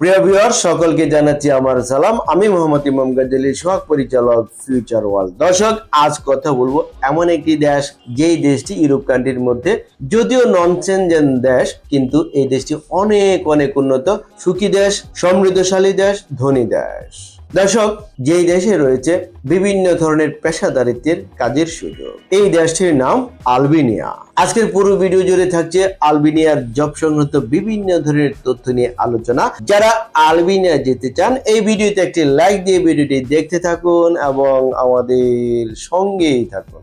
প্রিয় ভিউয়ার, সকলকে জানাচ্ছি আমার সালাম। আমি মোহাম্মদ ইমাম গাজ্জালি সোহাগ, পরিচালক ফিউচার ওয়ার্ল্ড দর্শক, আজ কথা বলব এমন একটি দেশ, যেই দেশটি ইউরোপ কান্ট্রির মধ্যে যদিও নন চেঞ্জেন দেশ, কিন্তু এই দেশটি অনেক অনেক উন্নত, সুখী দেশ, সমৃদ্ধশালী দেশ, ধনী দেশ। দর্শক, যেই দেশে রয়েছে বিভিন্ন ধরনের পেশাদারিত্বের কাজের সুযোগ, এই দেশটির নাম আলবেনিয়া। আজকের পুরো ভিডিও জুড়ে থাকছে আলবেনিয়ার জব সংক্রান্ত বিভিন্ন ধরনের তথ্য নিয়ে আলোচনা। যারা আলবেনিয়া যেতে চান, এই ভিডিওতে একটি লাইক দিয়ে ভিডিওটি দেখতে থাকুন এবং আমাদের সঙ্গেই থাকুন।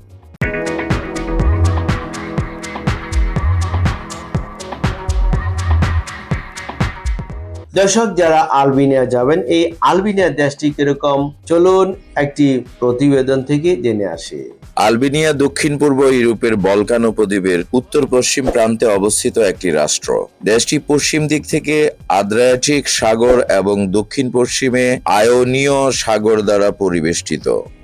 দর্শক, যারা আলবেনিয়া যাবেন, এই আলবেনিয়া দেশটি কীরকম? চলুন একটি প্রতিবেদন থেকে জেনে আসি। আলবেনিয়া দক্ষিণ পূর্ব ইউরোপের বলকান উপদ্বীপের উত্তর পশ্চিম প্রান্তে অবস্থিত একটি রাষ্ট্র। দেশটি পশ্চিম দিক থেকে আদ্রিয়াটিক সাগর এবং দক্ষিণ পশ্চিমে আয়োনীয় সাগর দ্বারা পরিবেষ্টিত।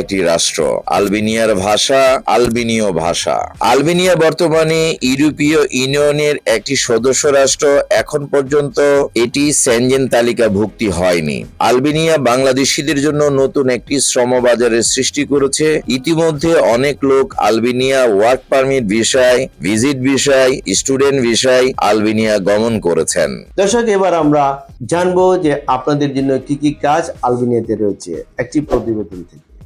একটি রাষ্ট্র, আলবেনিয়ার ভাষা, আলবেনীয় ভাষা। আলবেনিয়া বর্তমানে ইউরোপীয় ইউনিয়নের একটি সদস্য রাষ্ট্র। এখন পর্যন্ত এটি সেনজেন তালিকা ভুক্তি হয়নি। আলবেনিয়া বাংলাদেশিদের জন্য নতুন একটি শ্রম বাজারের সৃষ্টি করেছে। ইতিমধ্যে অনেক লোক আলবেনিয়া ওয়ার্ক পারমিট বিষয়, ভিজিট বিষয়, স্টুডেন্ট বিষয় আলবেনিয়া গমন করেছেন। দর্শক, এবার আমরা জানব যে আপনাদের জন্য কি কি কাজ আলবেনিয়াতে রয়েছে। একটি প্রতিবেদন থেকে।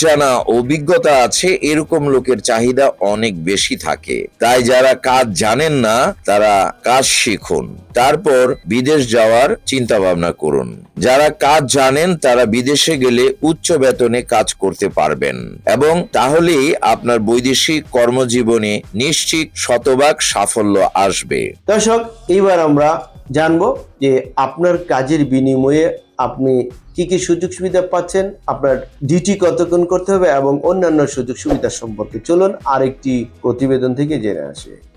জানা অভিজ্ঞতা আছে, এরকম লোকের চাহিদা অনেক বেশি থাকে। তাই যারা কাজ জানেন না, তারা কাজ শিখুন। তারপর বিদেশ যাওয়ার চিন্তা ভাবনা করুন। যারা কাজ জানেন, তারা বিদেশে গেলে উচ্চ বেতনে কাজ করতে পারবেন। এবং তাহলেই আপনার বৈদেশিক কর্মজীবনে নিশ্চিত শতভাগ সাফল্য আসবে। দর্শক, এইবার আমরা জানব যে আপনার কাজের বিনিময়ে আপনি কি কি সুযোগ সুবিধা পাচ্ছেন, আপনার ডিউটি কতক্ষণ করতে হবে এবং অন্যান্য সুযোগ সুবিধা সম্পর্কে চলুন আরেকটি প্রতিবেদন থেকে জেনে আসি।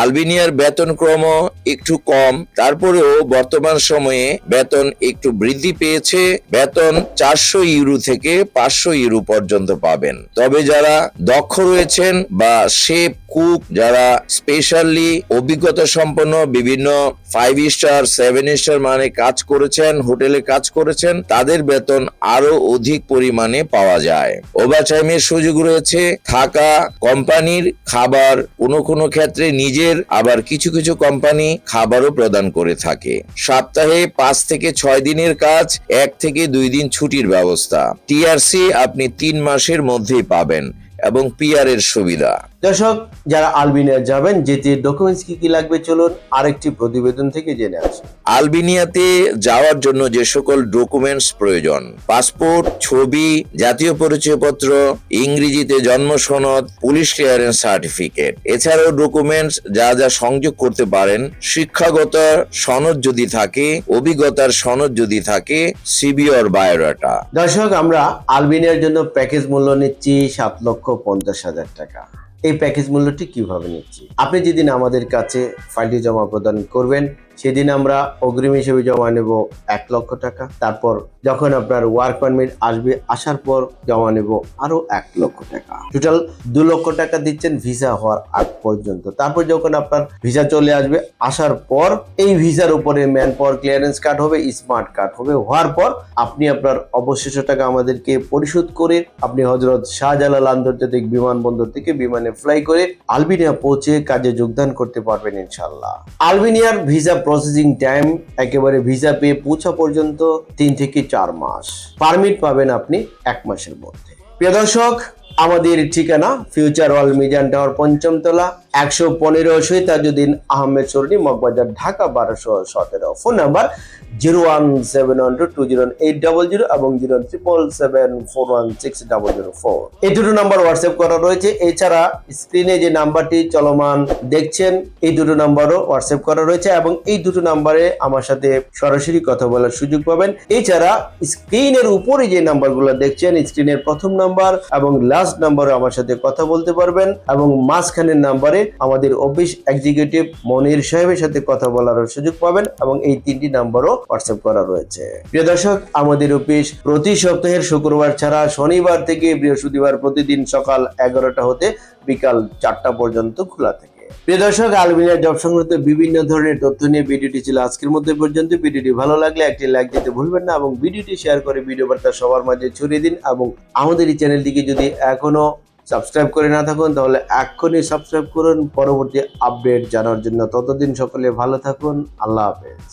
আলবেনিয়ার বেতন ক্রম একটু কম, তারপরেও বর্তমান সময়ে বেতন একটু বৃদ্ধি পেয়েছে। বেতন চারশো ইউরো থেকে পাঁচশো ইউরো পর্যন্ত পাবেন। তবে যারা দক্ষ রয়েছেন বা শেফ, কুক, যারা স্পেশালি অভিজ্ঞতা সম্পন্ন বিভিন্ন ফাইভ স্টার, সেভেন স্টার মানে কাজ করেছেন, হোটেলে কাজ করেছেন, তাদের বেতন আরও অধিক পরিমাণে পাওয়া যায়। ওভারটাইমের সুযোগ রয়েছে থাকা, কোম্পানির খাবার কোনো কোনো ক্ষেত্রে নিজের আবার কিছু কিছু কোম্পানি খাবারও প্রদান করে থাকে। সপ্তাহে পাঁচ থেকে ছয় দিনের কাজ, এক থেকে দুই দিন ছুটির ব্যবস্থা। টিআরসি আপনি তিন মাসের মধ্যেই পাবেন এবং পিআর এর সুবিধা। দর্শক যারা আলবিনিয়া যাবেন যেতে ডকুমেন্টস কি কি লাগবে চলুন আরেকটি প্রতিবেদন থেকে জেনে আসি। আলবেনিয়াতে যাওয়ার জন্য যে সকল ডকুমেন্টস প্রয়োজন পাসপোর্ট ছবি জাতীয় পরিচয়পত্র ইংরেজিতে জন্ম সনদ পুলিশ ক্লিয়ারেন্স সার্টিফিকেট এছাড়াও ডকুমেন্টস যা যা সংযোগ করতে পারেন শিক্ষাগত সনদ যদি থাকে অভিজ্ঞতার সনদ যদি থাকে সিবিওর বায়োডাটা দর্শক আমরা আলবেনিয়ার জন্য প্যাকেজ মূল্য নিচ্ছি সাত লক্ষ পঞ্চাশ হাজার টাকা। এই প্যাকেজ মূল্যটি কীভাবে নিচ্ছি? আপনি যেদিন আমাদের কাছে ফাইলটি জমা প্রদান করবেন সেদিন আমরা অগ্রিম হিসেবে জমা নেব এক লক্ষ টাকা। তারপর যখন আপনার ওয়ার্ক পারমিট আসবে, আসার পর জমা নেব আরও এক লক্ষ টাকা। টোটাল দু লক্ষ টাকা দিচ্ছেন ভিসা হওয়ার আগ পর্যন্ত। তারপর যখন আপনার ভিসা চলে আসবে, আসার পর এই ভিসার উপরে ম্যান পাওয়ার ক্লিয়ারেন্স কার্ড হবে স্মার্ট কার্ড হবে। হওয়ার পর আপনি আপনার অবশিষ্ট টাকা আমাদেরকে পরিশোধ করে আপনি হজরত শাহজালাল আন্তর্জাতিক বিমানবন্দর থেকে বিমানে ফ্লাই করে আলবেনিয়া পৌঁছে কাজে যোগদান করতে পারবেন ইনশাল্লাহ আলবেনিয়ার ভিসা প্রসেসিং টাইম একেবারে ভিসা পেয়ে পৌঁছা পর্যন্ত তিন থেকে চার মাস। পারমিট পাবেন আপনি এক মাসের মধ্যে। প্রিয় দর্শক, আমাদের ঠিকানা ফিউচার ওয়াল মিজান টাওয়ার পঞ্চম তলা একশো পনেরো সৈতাজুদ্দিন আহমেদ সরণি, মগবাজার, ঢাকা, বারোশো সতেরো। Phone number zero one seven one two two zero eight double zero এবং zero triple seven four one six double zero four. এই দুটো নাম্বার হোয়াটসঅ্যাপ করা রয়েছে। এছাড়া স্ক্রিনে যে নাম্বারটি চলমান দেখছেন, এই দুটো নাম্বারও হোয়াটসঅ্যাপ করা রয়েছে এবং এই দুটো নাম্বারে আমার সাথে সরাসরি কথা বলার সুযোগ পাবেন। এছাড়া স্ক্রিনের উপরে যে নাম্বারগুলো দেখছেন, স্ক্রিনের প্রথম নাম্বার এবং লাস্ট নাম্বারে আমার সাথে কথা বলতে পারবেন এবং মাঝখানের নাম্বারে আমাদের অফিস এক্সিকিউটিভ মনির সাহেবের সাথে কথা বলার সুযোগ পাবেন এবং এই তিনটি নাম্বারও হোয়াটসঅ্যাপ করা রয়েছে। প্রিয় দর্শক, আমাদের অফিস প্রতি সপ্তাহের শুক্রবার ছাড়া শনিবার থেকে বৃহস্পতিবার প্রতিদিন সকাল এগারোটা হতে বিকাল চারটা পর্যন্ত খোলা থাকে। প্রিয় দর্শক আলবিনিয়া জব সংক্রান্ত বিভিন্ন ধরনের তথ্য নিয়ে ভিডিওটি ছিল আজকের মধ্যে পর্যন্ত। ভিডিওটি ভালো লাগলে একটি লাইক দিতে ভুলবেন না এবং ভিডিওটি শেয়ার করে ভিডিও বার্তা সবার মাঝে ছড়িয়ে দিন এবং আমাদের এই চ্যানেলটিকে যদি এখনও সাবস্ক্রাইব করে না থাকুন, তাহলে এক্ষুনি সাবস্ক্রাইব করুন। পরবর্তী আপডেট জানার জন্য ততদিন সকলে ভালো থাকুন। আল্লাহ হাফেজ।